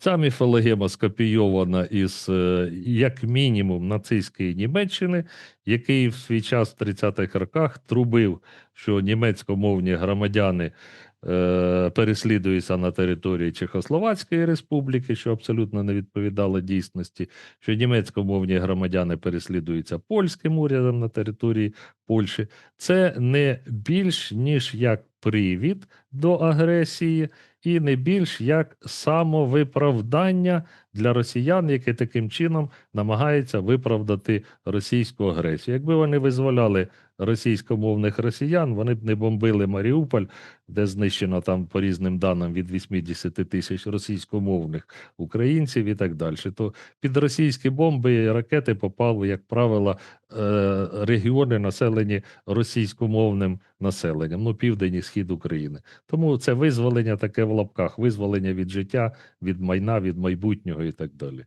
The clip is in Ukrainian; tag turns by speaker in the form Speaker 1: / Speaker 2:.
Speaker 1: Ця міфологема скопійована із, е, як мінімум, нацистської Німеччини, який в свій час в 30-х роках трубив, що німецькомовні громадяни е, переслідуються на території Чехословацької республіки, що абсолютно не відповідало дійсності, що німецькомовні громадяни переслідуються польським урядом на території Польщі. Це не більш ніж як привід до агресії, і не більш як самовиправдання для росіян, які таким чином намагаються виправдати російську агресію. Якби вони визволяли російськомовних росіян, вони б не бомбили Маріуполь, де знищено там по різним даним від 80 тисяч російськомовних українців і так далі. То під російські бомби і ракети попали, як правило, е, регіони, населені російськомовним населенням, ну південь і схід України. Тому це визволення таке в лапках, визволення від життя, від майна, від майбутнього і так далі.